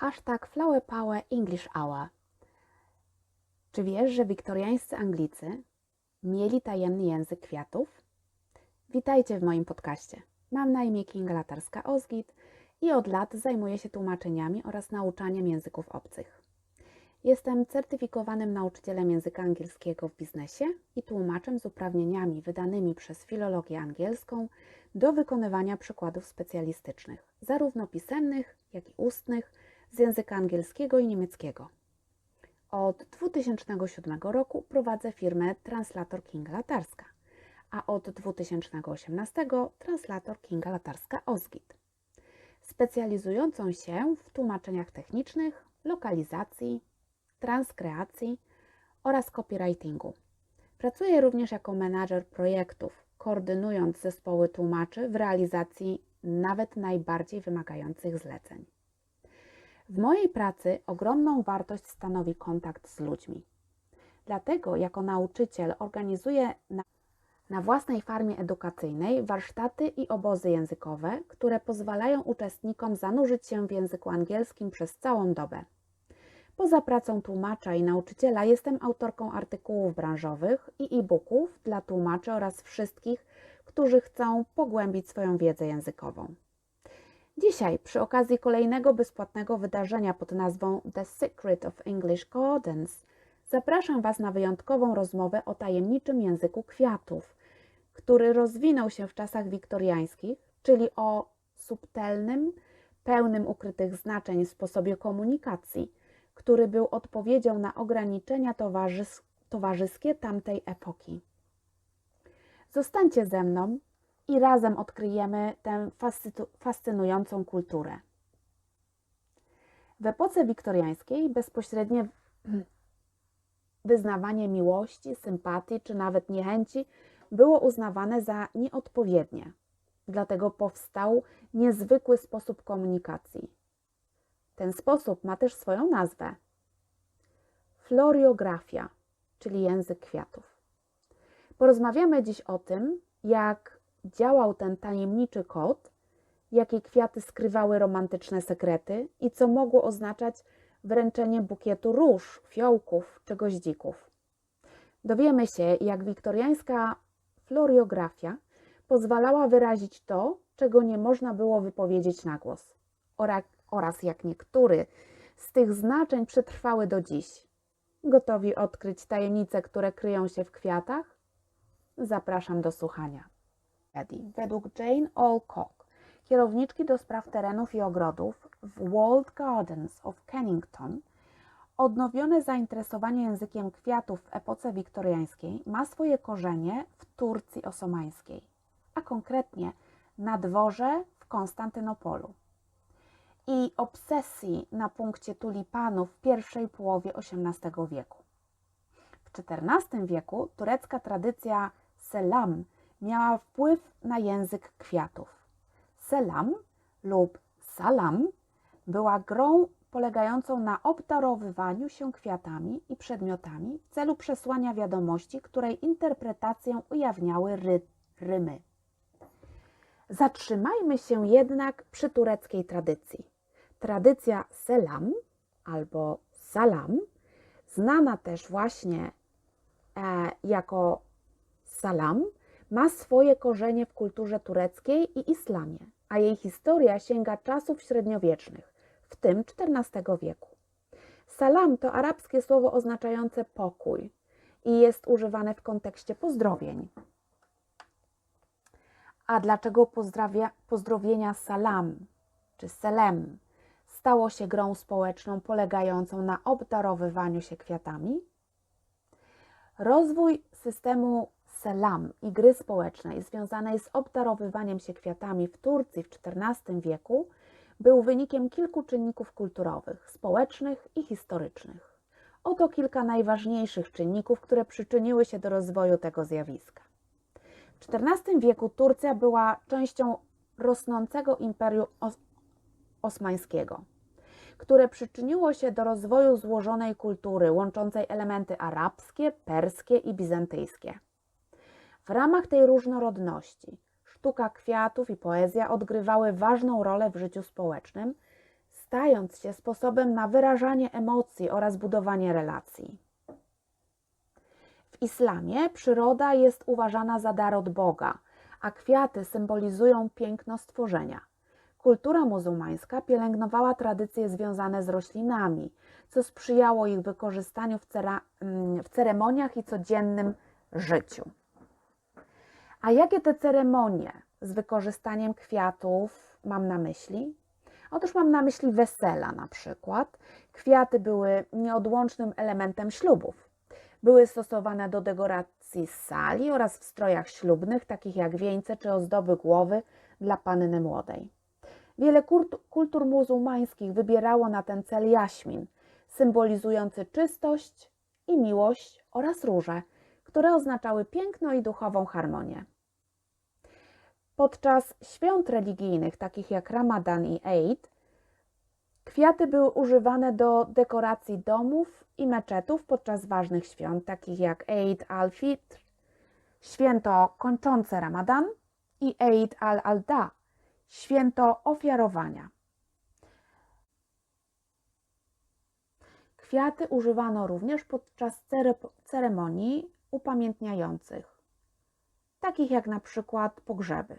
Hashtag Flower Power English Hour. Czy wiesz, że wiktoriańscy Anglicy mieli tajemny język kwiatów? Witajcie w moim podcaście. Mam na imię Kinga Latarska-Ozgit i od lat zajmuję się tłumaczeniami oraz nauczaniem języków obcych. Jestem certyfikowanym nauczycielem języka angielskiego w biznesie i tłumaczem z uprawnieniami wydanymi przez filologię angielską do wykonywania przykładów specjalistycznych, zarówno pisemnych, jak i ustnych, z języka angielskiego i niemieckiego. Od 2007 roku prowadzę firmę Translator Kinga Latarska, a od 2018 Translator Kinga Latarska Ozgit, specjalizującą się w tłumaczeniach technicznych, lokalizacji, transkreacji oraz copywritingu. Pracuję również jako menadżer projektów, koordynując zespoły tłumaczy w realizacji nawet najbardziej wymagających zleceń. W mojej pracy ogromną wartość stanowi kontakt z ludźmi. Dlatego jako nauczyciel organizuję na, na własnej farmie edukacyjnej warsztaty i obozy językowe, które pozwalają uczestnikom zanurzyć się w języku angielskim przez całą dobę. Poza pracą tłumacza i nauczyciela jestem autorką artykułów branżowych i e-booków dla tłumaczy oraz wszystkich, którzy chcą pogłębić swoją wiedzę językową. Dzisiaj, przy okazji kolejnego bezpłatnego wydarzenia pod nazwą The Secret of English Gardens, zapraszam Was na wyjątkową rozmowę o tajemniczym języku kwiatów, który rozwinął się w czasach wiktoriańskich, czyli o subtelnym, pełnym ukrytych znaczeń sposobie komunikacji, który był odpowiedzią na ograniczenia towarzys towarzyskie tamtej epoki. Zostańcie ze mną i razem odkryjemy tę fascynującą kulturę. W epoce wiktoriańskiej bezpośrednie wyznawanie miłości, sympatii czy nawet niechęci było uznawane za nieodpowiednie. Dlatego powstał niezwykły sposób komunikacji. Ten sposób ma też swoją nazwę. Floriografia, czyli język kwiatów. Porozmawiamy dziś o tym, jak działał ten tajemniczy kod, jakie kwiaty skrywały romantyczne sekrety i co mogło oznaczać wręczenie bukietu róż, fiołków czy goździków. Dowiemy się, jak wiktoriańska floriografia pozwalała wyrazić to, czego nie można było wypowiedzieć na głos, oraz jak niektóre z tych znaczeń przetrwały do dziś. Gotowi odkryć tajemnice, które kryją się w kwiatach? Zapraszam do słuchania. Według Jane Alcock, kierowniczki do spraw terenów i ogrodów w Walled Gardens of Kennington, odnowione zainteresowanie językiem kwiatów w epoce wiktoriańskiej ma swoje korzenie w Turcji osomańskiej, a konkretnie na dworze w Konstantynopolu i obsesji na punkcie tulipanów w pierwszej połowie XVIII wieku. W XIV wieku turecka tradycja selam miała wpływ na język kwiatów. Selam lub salam była grą polegającą na obdarowywaniu się kwiatami i przedmiotami w celu przesłania wiadomości, której interpretację ujawniały ry rymy. Zatrzymajmy się jednak przy tureckiej tradycji. Tradycja selam albo salam, znana też właśnie e, jako salam, ma swoje korzenie w kulturze tureckiej i islamie, a jej historia sięga czasów średniowiecznych, w tym XIV wieku. Salam to arabskie słowo oznaczające pokój i jest używane w kontekście pozdrowień. A dlaczego pozdrawia, pozdrowienia salam czy selem stało się grą społeczną polegającą na obdarowywaniu się kwiatami? Rozwój systemu selam i gry społecznej związanej z obdarowywaniem się kwiatami w Turcji w XIV wieku był wynikiem kilku czynników kulturowych, społecznych i historycznych. Oto kilka najważniejszych czynników, które przyczyniły się do rozwoju tego zjawiska. W XIV wieku Turcja była częścią rosnącego imperium os osmańskiego, które przyczyniło się do rozwoju złożonej kultury łączącej elementy arabskie, perskie i bizantyjskie. W ramach tej różnorodności sztuka kwiatów i poezja odgrywały ważną rolę w życiu społecznym, stając się sposobem na wyrażanie emocji oraz budowanie relacji. W islamie przyroda jest uważana za dar od Boga, a kwiaty symbolizują piękno stworzenia. Kultura muzułmańska pielęgnowała tradycje związane z roślinami, co sprzyjało ich wykorzystaniu w, cera- mm, w ceremoniach i codziennym życiu. A jakie te ceremonie z wykorzystaniem kwiatów mam na myśli? Otóż mam na myśli wesela na przykład. Kwiaty były nieodłącznym elementem ślubów. Były stosowane do dekoracji sali oraz w strojach ślubnych, takich jak wieńce czy ozdoby głowy dla panny młodej. Wiele kultu- kultur muzułmańskich wybierało na ten cel jaśmin, symbolizujący czystość i miłość oraz róże, które oznaczały piękno i duchową harmonię. Podczas świąt religijnych, takich jak Ramadan i Eid, kwiaty były używane do dekoracji domów i meczetów podczas ważnych świąt, takich jak Eid al-Fitr, święto kończące Ramadan i Eid al-Alda, święto ofiarowania. Kwiaty używano również podczas cere- ceremonii upamiętniających, takich jak na przykład pogrzeby.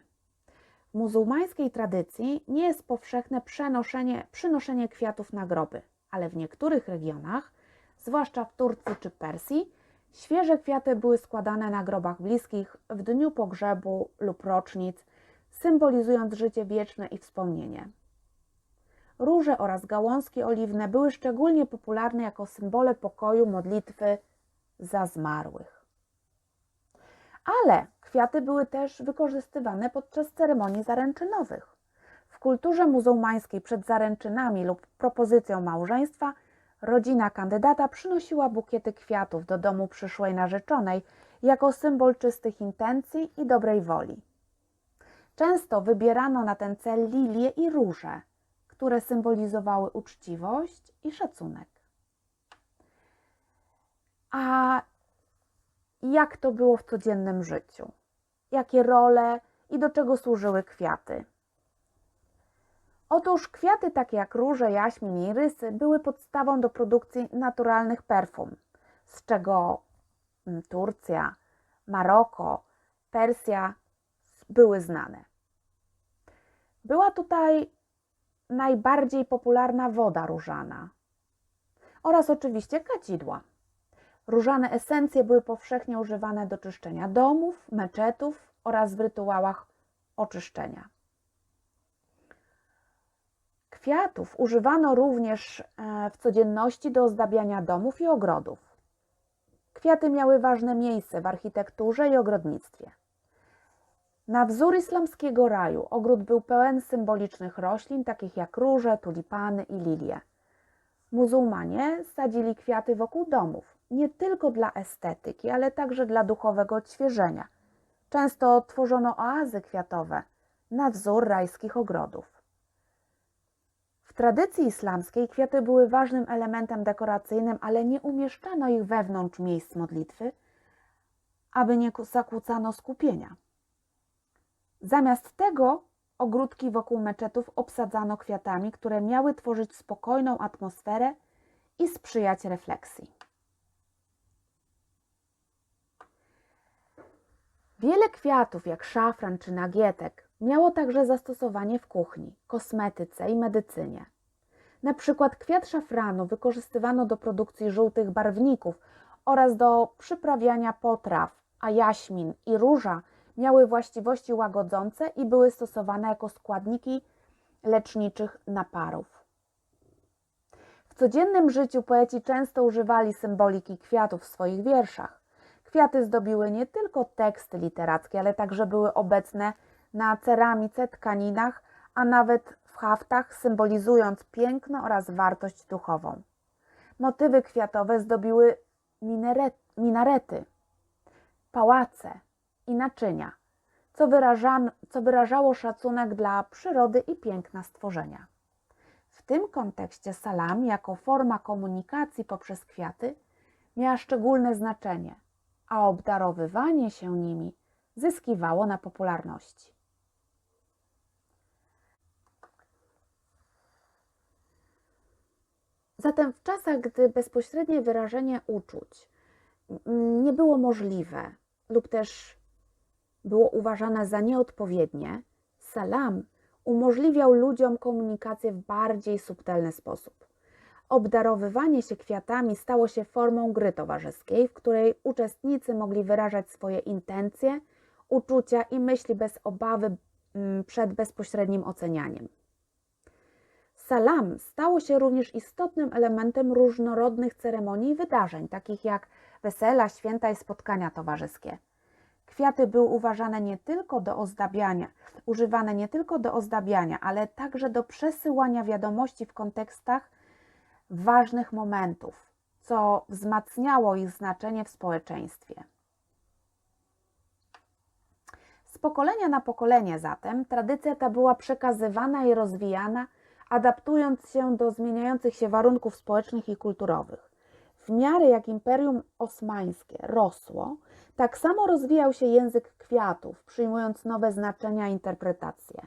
W muzułmańskiej tradycji nie jest powszechne przenoszenie, przynoszenie kwiatów na groby, ale w niektórych regionach, zwłaszcza w Turcji czy Persji, świeże kwiaty były składane na grobach bliskich w dniu pogrzebu lub rocznic, symbolizując życie wieczne i wspomnienie. Róże oraz gałązki oliwne były szczególnie popularne jako symbole pokoju, modlitwy za zmarłych. Ale kwiaty były też wykorzystywane podczas ceremonii zaręczynowych. W kulturze muzułmańskiej przed zaręczynami lub propozycją małżeństwa rodzina kandydata przynosiła bukiety kwiatów do domu przyszłej narzeczonej jako symbol czystych intencji i dobrej woli. Często wybierano na ten cel lilie i róże, które symbolizowały uczciwość i szacunek. A jak to było w codziennym życiu? Jakie role i do czego służyły kwiaty? Otóż kwiaty takie jak róże, jaśmin i rysy były podstawą do produkcji naturalnych perfum, z czego mm, Turcja, Maroko, Persja były znane. Była tutaj najbardziej popularna woda różana oraz oczywiście kadzidła. Różane esencje były powszechnie używane do czyszczenia domów, meczetów oraz w rytuałach oczyszczenia. Kwiatów używano również e, w codzienności do ozdabiania domów i ogrodów. Kwiaty miały ważne miejsce w architekturze i ogrodnictwie. Na wzór islamskiego raju ogród był pełen symbolicznych roślin, takich jak róże, tulipany i lilie. Muzułmanie sadzili kwiaty wokół domów, nie tylko dla estetyki, ale także dla duchowego odświeżenia. Często tworzono oazy kwiatowe na wzór rajskich ogrodów. W tradycji islamskiej kwiaty były ważnym elementem dekoracyjnym, ale nie umieszczano ich wewnątrz miejsc modlitwy, aby nie zakłócano skupienia. Zamiast tego ogródki wokół meczetów obsadzano kwiatami, które miały tworzyć spokojną atmosferę i sprzyjać refleksji. Wiele kwiatów, jak szafran czy nagietek, miało także zastosowanie w kuchni, kosmetyce i medycynie. Na przykład kwiat szafranu wykorzystywano do produkcji żółtych barwników oraz do przyprawiania potraw, a jaśmin i róża miały właściwości łagodzące i były stosowane jako składniki leczniczych naparów. W codziennym życiu poeci często używali symboliki kwiatów w swoich wierszach. Kwiaty zdobiły nie tylko teksty literackie, ale także były obecne na ceramice, tkaninach, a nawet w haftach, symbolizując piękno oraz wartość duchową. Motywy kwiatowe zdobiły minarety, pałace i naczynia, co, co wyrażało szacunek dla przyrody i piękna stworzenia. W tym kontekście salam, jako forma komunikacji poprzez kwiaty, miała szczególne znaczenie, a obdarowywanie się nimi zyskiwało na popularności. Zatem w czasach, gdy bezpośrednie wyrażenie uczuć nie było możliwe lub też było uważane za nieodpowiednie, salam umożliwiał ludziom komunikację w bardziej subtelny sposób. Obdarowywanie się kwiatami stało się formą gry towarzyskiej, w której uczestnicy mogli wyrażać swoje intencje, uczucia i myśli bez obawy mm, przed bezpośrednim ocenianiem. Salam stało się również istotnym elementem różnorodnych ceremonii i wydarzeń, takich jak wesela, święta i spotkania towarzyskie. Kwiaty były uważane nie tylko do ozdabiania, używane nie tylko do ozdabiania, ale także do przesyłania wiadomości w kontekstach ważnych momentów, co wzmacniało ich znaczenie w społeczeństwie. Z pokolenia na pokolenie zatem tradycja ta była przekazywana i rozwijana, adaptując się do zmieniających się warunków społecznych i kulturowych. W miarę jak Imperium Osmańskie rosło, tak samo rozwijał się język kwiatów, przyjmując nowe znaczenia i interpretacje.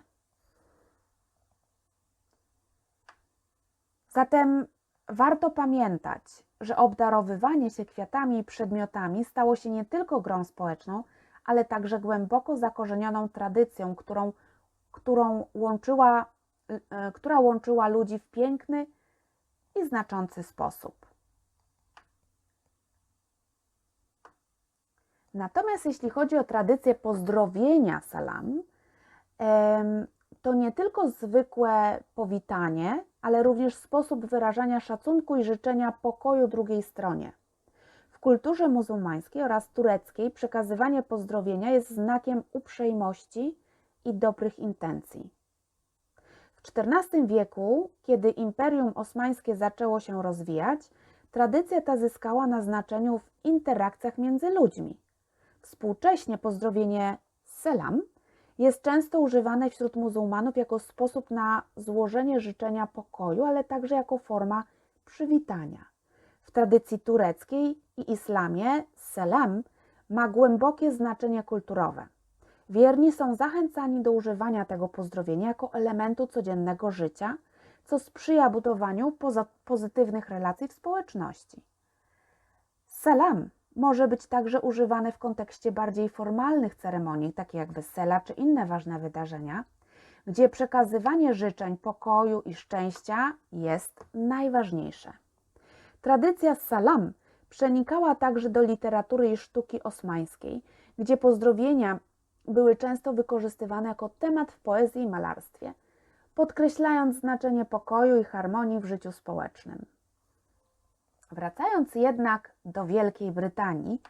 Zatem warto pamiętać, że obdarowywanie się kwiatami i przedmiotami stało się nie tylko grą społeczną, ale także głęboko zakorzenioną tradycją, którą, którą łączyła, e, która łączyła ludzi w piękny i znaczący sposób. Natomiast jeśli chodzi o tradycję pozdrowienia salam, to nie tylko zwykłe powitanie, ale również sposób wyrażania szacunku i życzenia pokoju drugiej stronie. W kulturze muzułmańskiej oraz tureckiej przekazywanie pozdrowienia jest znakiem uprzejmości i dobrych intencji. W XIV wieku, kiedy Imperium Osmańskie zaczęło się rozwijać, tradycja ta zyskała na znaczeniu w interakcjach między ludźmi. Współcześnie pozdrowienie selam jest często używane wśród muzułmanów jako sposób na złożenie życzenia pokoju, ale także jako forma przywitania. W tradycji tureckiej i islamie selam ma głębokie znaczenie kulturowe. Wierni są zachęcani do używania tego pozdrowienia jako elementu codziennego życia, co sprzyja budowaniu pozytywnych relacji w społeczności. Salam może być także używane w kontekście bardziej formalnych ceremonii, takich jak wesela czy inne ważne wydarzenia, gdzie przekazywanie życzeń pokoju i szczęścia jest najważniejsze. Tradycja salam przenikała także do literatury i sztuki osmańskiej, gdzie pozdrowienia były często wykorzystywane jako temat w poezji i malarstwie, podkreślając znaczenie pokoju i harmonii w życiu społecznym. Wracając jednak do Wielkiej Brytanii,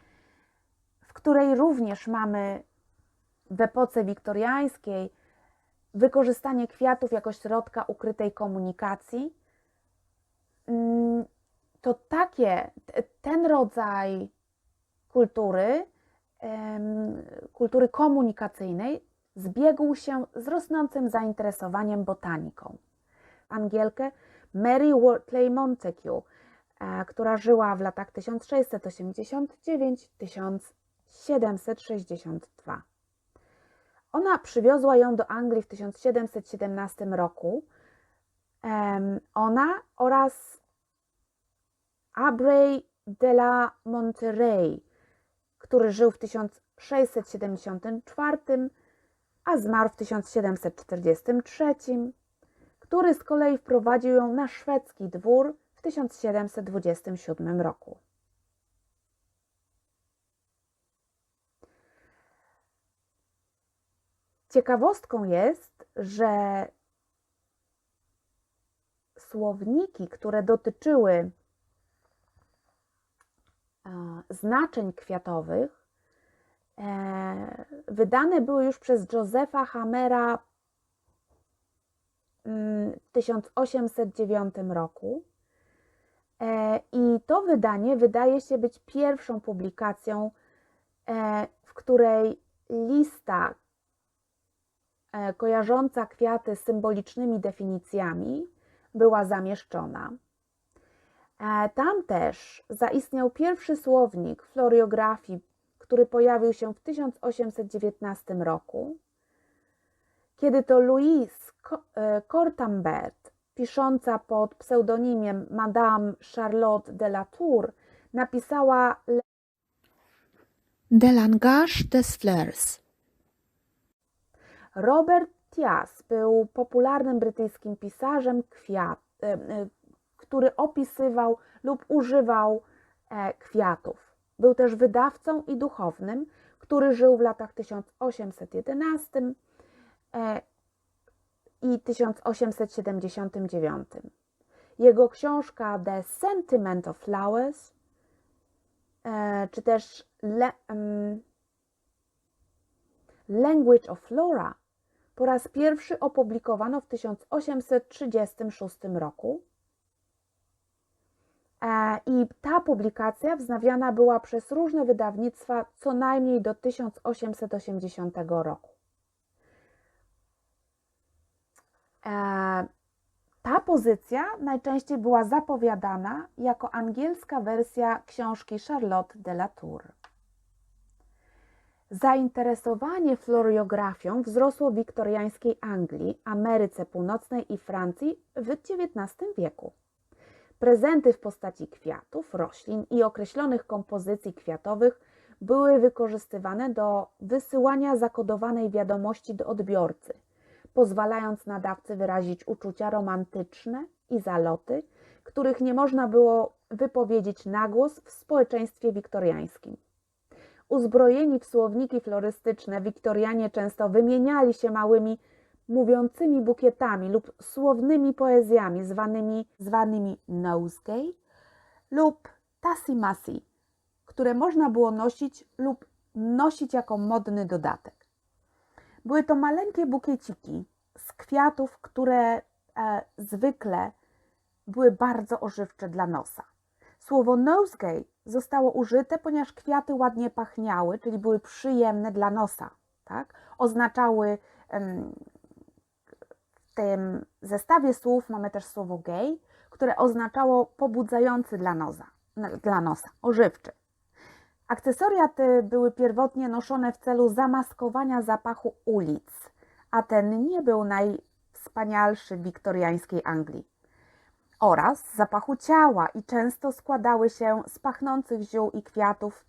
w której również mamy w epoce wiktoriańskiej wykorzystanie kwiatów jako środka ukrytej komunikacji, mm, to takie, ten rodzaj kultury, kultury komunikacyjnej, zbiegł się z rosnącym zainteresowaniem botaniką. Angielkę Mary Wortley Montague która żyła w latach 1689-1762. Ona przywiozła ją do Anglii w 1717 roku. Ona oraz Abray de la Monterey, który żył w 1674, a zmarł w 1743, który z kolei wprowadził ją na szwedzki dwór 1727 roku. Ciekawostką jest, że słowniki, które dotyczyły znaczeń kwiatowych, e, wydane były już przez Josepha Hamera mm, w 1809 roku E, I to wydanie wydaje się być pierwszą publikacją, e, w której lista e, kojarząca kwiaty z symbolicznymi definicjami była zamieszczona. Tam też zaistniał pierwszy słownik floriografii, który pojawił się w 1819 roku, kiedy to Louis Cortambert pisząca pod pseudonimem Madame Charlotte de la Tour, napisała De langage des fleurs. Robert Thias był popularnym brytyjskim pisarzem kwiat, e, e, który opisywał lub używał e, kwiatów. Był też wydawcą i duchownym, który żył w latach 1811 e, i 1879. Jego książka The Sentiment of Flowers, e, czy też Le, em, Language of Flora, po raz pierwszy opublikowano w 1836 roku. E, I ta publikacja wznawiana była przez różne wydawnictwa co najmniej do 1880 roku. E, Ta pozycja najczęściej była zapowiadana jako angielska wersja książki Charlotte de la Tour. Zainteresowanie floriografią wzrosło w wiktoriańskiej Anglii, Ameryce Północnej i Francji w XIX wieku. Prezenty w postaci kwiatów, roślin i określonych kompozycji kwiatowych były wykorzystywane do wysyłania zakodowanej wiadomości do odbiorcy, pozwalając nadawcy wyrazić uczucia romantyczne i zaloty, których nie można było wypowiedzieć na głos w społeczeństwie wiktoriańskim. Uzbrojeni w słowniki florystyczne, Wiktorianie często wymieniali się małymi mówiącymi bukietami lub słownymi poezjami zwanymi, zwanymi nosegay lub tassimasi, które można było nosić lub nosić jako modny dodatek. Były to maleńkie bukieciki z kwiatów, które e, zwykle były bardzo ożywcze dla nosa. Słowo nosegay zostało użyte, ponieważ kwiaty ładnie pachniały, czyli były przyjemne dla nosa. Tak? Oznaczały w tym zestawie słów mamy też słowo gay, które oznaczało pobudzający dla nosa, dla nosa ożywczy. Akcesoria te były pierwotnie noszone w celu zamaskowania zapachu ulic, a ten nie był najwspanialszy w wiktoriańskiej Anglii oraz zapachu ciała i często składały się z pachnących ziół i kwiatów,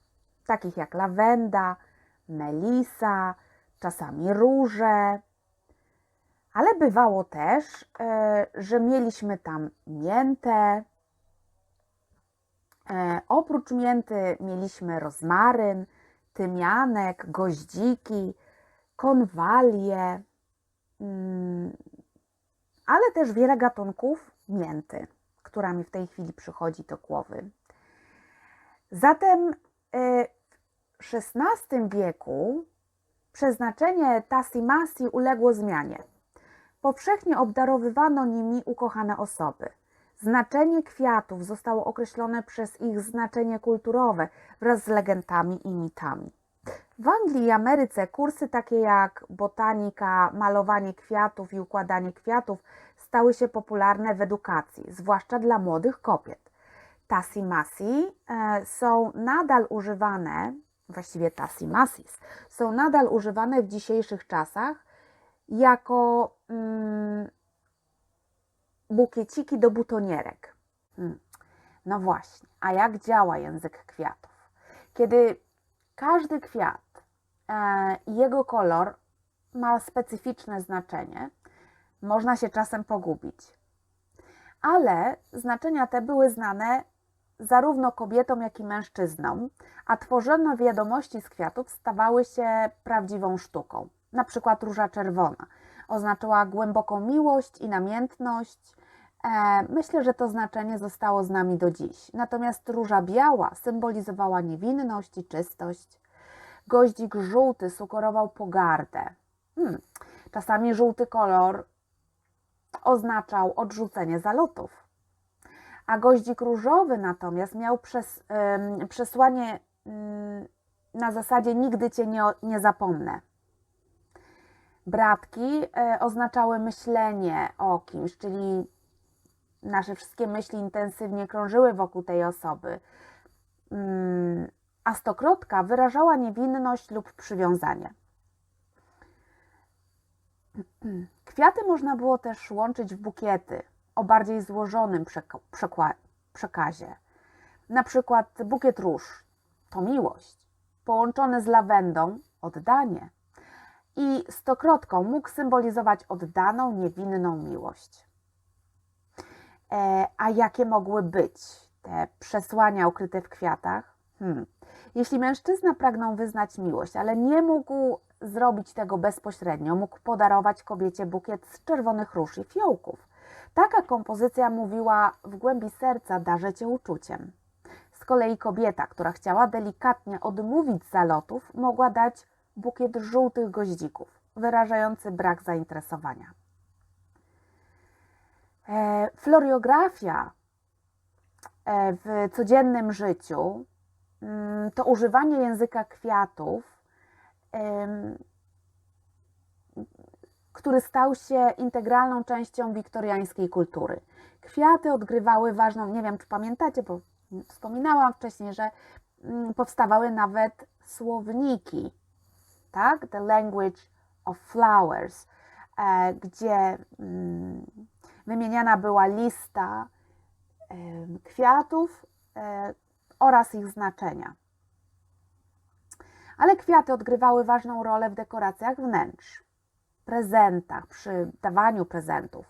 takich jak lawenda, melisa, czasami róże. Ale bywało też, e, że mieliśmy tam miętę. E, Oprócz mięty mieliśmy rozmaryn, tymianek, goździki, konwalie, mm, ale też wiele gatunków mięty, która mi w tej chwili przychodzi do głowy. Zatem e, w XVI wieku przeznaczenie tassimasi uległo zmianie. Powszechnie obdarowywano nimi ukochane osoby. Znaczenie kwiatów zostało określone przez ich znaczenie kulturowe wraz z legendami i mitami. W Anglii i Ameryce kursy takie jak botanika, malowanie kwiatów i układanie kwiatów stały się popularne w edukacji, zwłaszcza dla młodych kobiet. Tassimasi e, są nadal używane, właściwie tassimasis, są nadal używane w dzisiejszych czasach jako mm, bukieciki do butonierek. Hmm. No właśnie, a jak działa język kwiatów? Kiedy każdy kwiat e, i jego kolor ma specyficzne znaczenie, można się czasem pogubić. Ale znaczenia te były znane zarówno kobietom, jak i mężczyznom, a tworzone wiadomości z kwiatów stawały się prawdziwą sztuką. Na przykład róża czerwona oznaczała głęboką miłość i namiętność. E, myślę, że to znaczenie zostało z nami do dziś. Natomiast róża biała symbolizowała niewinność i czystość. Goździk żółty sugerował pogardę. Hmm. Czasami żółty kolor oznaczał odrzucenie zalotów. A goździk różowy natomiast miał przes, przesłanie ym, na zasadzie nigdy cię nie, nie zapomnę. Bratki y, oznaczały myślenie o kimś, czyli nasze wszystkie myśli intensywnie krążyły wokół tej osoby. Ym, a stokrotka wyrażała niewinność lub przywiązanie. Kwiaty można było też łączyć w bukiety, o bardziej złożonym przekazie. Na przykład bukiet róż to miłość, połączony z lawendą oddanie i stokrotką mógł symbolizować oddaną, niewinną miłość. E, a jakie mogły być te przesłania ukryte w kwiatach? Hmm. Jeśli mężczyzna pragnął wyznać miłość, ale nie mógł zrobić tego bezpośrednio, mógł podarować kobiecie bukiet z czerwonych róż i fiołków. Taka kompozycja mówiła w głębi serca darzę cię uczuciem. Z kolei kobieta, która chciała delikatnie odmówić zalotów, mogła dać bukiet żółtych goździków, wyrażający brak zainteresowania. E, Floriografia e, w codziennym życiu mm, to używanie języka kwiatów, który stał się integralną częścią wiktoriańskiej kultury. Kwiaty odgrywały ważną, nie wiem czy pamiętacie, bo wspominałam wcześniej, że mm, powstawały nawet słowniki, tak? The language of flowers, e, gdzie mm, wymieniana była lista kwiatów e, oraz ich znaczenia. Ale kwiaty odgrywały ważną rolę w dekoracjach wnętrz, prezentach, przy dawaniu prezentów,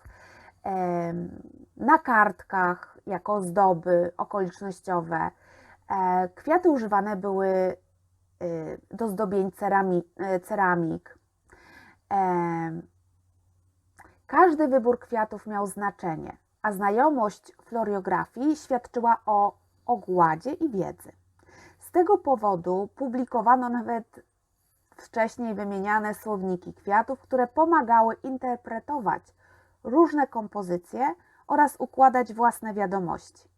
na kartkach jako ozdoby okolicznościowe. E, Kwiaty używane były do zdobień e, ceramik. Em, Każdy wybór kwiatów miał znaczenie, a znajomość floriografii świadczyła o ogładzie i wiedzy. Z tego powodu publikowano nawet wcześniej wymieniane słowniki kwiatów, które pomagały interpretować różne kompozycje oraz układać własne wiadomości.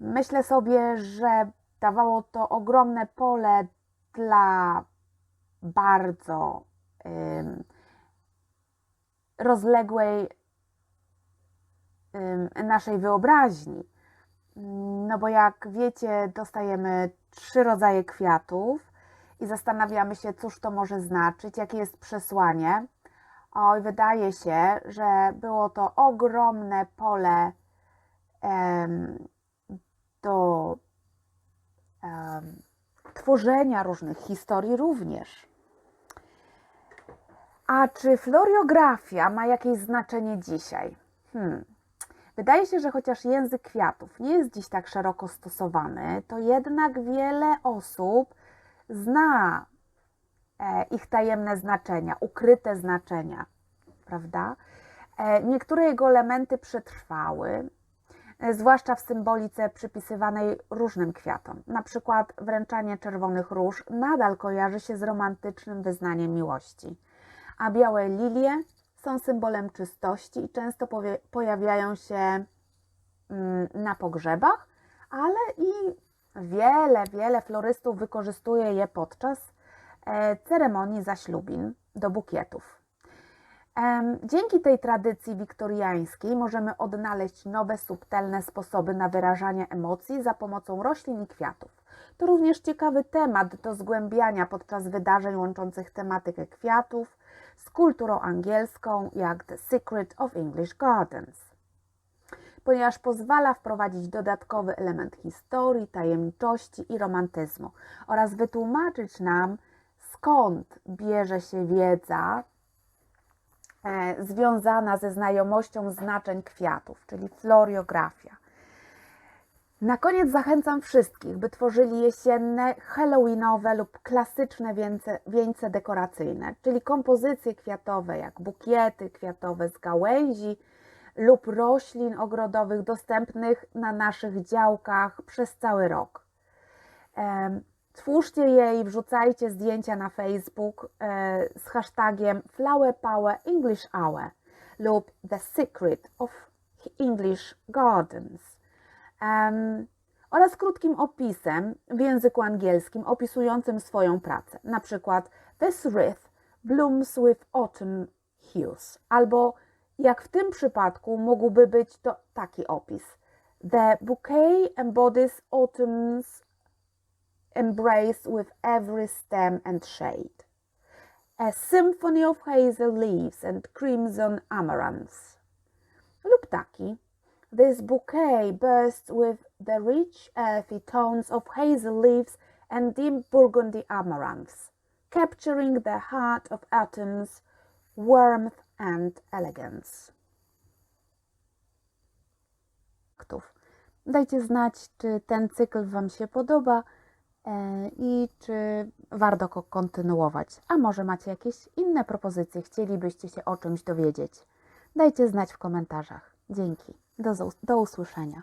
Myślę sobie, że dawało to ogromne pole dla bardzo ym, rozległej ym, naszej wyobraźni. No bo jak wiecie, dostajemy trzy rodzaje kwiatów i zastanawiamy się, cóż to może znaczyć, jakie jest przesłanie. Oj, wydaje się, że było to ogromne pole em, do tworzenia różnych historii również. A czy floriografia ma jakieś znaczenie dzisiaj? Hmm. Wydaje się, że chociaż język kwiatów nie jest dziś tak szeroko stosowany, to jednak wiele osób zna e, ich tajemne znaczenia, ukryte znaczenia, prawda? E, niektóre jego elementy przetrwały, zwłaszcza w symbolice przypisywanej różnym kwiatom. Na przykład wręczanie czerwonych róż nadal kojarzy się z romantycznym wyznaniem miłości, a białe lilie są symbolem czystości i często pojawiają się mm, na pogrzebach, ale i wiele, wiele florystów wykorzystuje je podczas e, ceremonii zaślubin do bukietów. Dzięki tej tradycji wiktoriańskiej możemy odnaleźć nowe, subtelne sposoby na wyrażanie emocji za pomocą roślin i kwiatów. To również ciekawy temat do zgłębiania podczas wydarzeń łączących tematykę kwiatów z kulturą angielską, jak The Secret of English Gardens. Ponieważ pozwala wprowadzić dodatkowy element historii, tajemniczości i romantyzmu oraz wytłumaczyć nam, skąd bierze się wiedza związana ze znajomością znaczeń kwiatów, czyli floriografia. Na koniec zachęcam wszystkich, by tworzyli jesienne, halloweenowe lub klasyczne wieńce, wieńce dekoracyjne, czyli kompozycje kwiatowe, jak bukiety kwiatowe z gałęzi lub roślin ogrodowych dostępnych na naszych działkach przez cały rok. Twórzcie je i wrzucajcie zdjęcia na Facebook e, z hashtagiem Flower Power English Hour lub The Secret of English Gardens em, oraz krótkim opisem w języku angielskim opisującym swoją pracę. Na przykład This wreath blooms with autumn hues albo jak w tym przypadku mógłby być to taki opis. The bouquet embodies autumn's embrace with every stem and shade. A symphony of hazel leaves and crimson amaranths. kwiatki. This bouquet bursts with the rich, earthy tones of hazel leaves and deep burgundy amaranths, capturing the heart of autumn's warmth and elegance. Dajcie znać, czy ten cykl Wam się podoba i czy warto go kontynuować. A może macie jakieś inne propozycje, chcielibyście się o czymś dowiedzieć? Dajcie znać w komentarzach. Dzięki. Do, do usłyszenia.